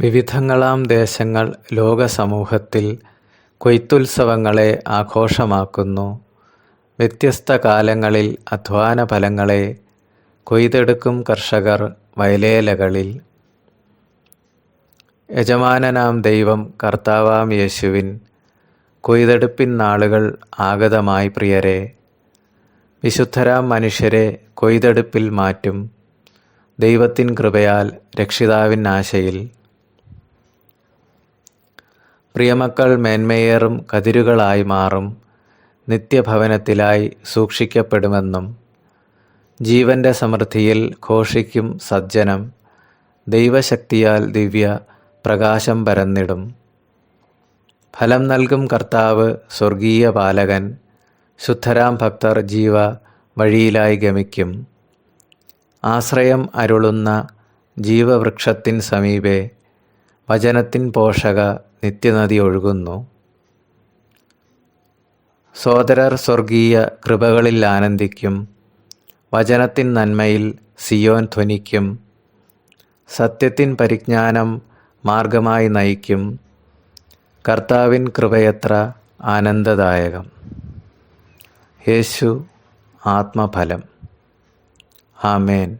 വിവിധങ്ങളാം ദേശങ്ങൾ ലോകസമൂഹത്തിൽ കൊയ്ത്തുത്സവങ്ങളെ ആഘോഷമാക്കുന്നു. വ്യത്യസ്ത കാലങ്ങളിൽ അധ്വാന ഫലങ്ങളെ കൊയ്തെടുക്കും കർഷകർ വയലേലകളിൽ. യജമാനനാം ദൈവം കർത്താവാം യേശുവിൻ കൊയ്തെടുപ്പിൻ നാളുകൾ ആഗതമായി പ്രിയരെ വിശുദ്ധരാം മനുഷ്യരെ കൊയ്തെടുപ്പിൽ മാറ്റും ദൈവത്തിൻ കൃപയാൽ രക്ഷിതാവിൻ ആശയിൽ. പ്രിയമക്കൾ മേന്മയേറും കതിരുകളായി മാറും നിത്യഭവനത്തിലായി സൂക്ഷിക്കപ്പെടുമെന്നും. ജീവന്റെ സമൃദ്ധിയിൽ ഘോഷിക്കും സജ്ജനം ദൈവശക്തിയാൽ ദിവ്യ പ്രകാശം പരന്നിടും. ഫലം നൽകും കർത്താവ് സ്വർഗീയ പാലകൻ ശുദ്ധരാം ഭക്തർ ജീവ വഴിയിലായി ഗമിക്കും. ആശ്രയം അരുളുന്ന ജീവവൃക്ഷത്തിൻ സമീപെ വചനത്തിൻ പോഷക നിത്യനദി ഒഴുകുന്നു. സോദരർ സ്വർഗീയ കൃപകളിൽ ആനന്ദിക്കും വചനത്തിൻ നന്മയിൽ സിയോൻ ധ്വനിക്കും. സത്യത്തിൻ പരിജ്ഞാനം മാർഗമായി നയിക്കും കർത്താവിൻ കൃപയത്ര ആനന്ദദായകം. യേശു ആത്മഫലം. ആമേൻ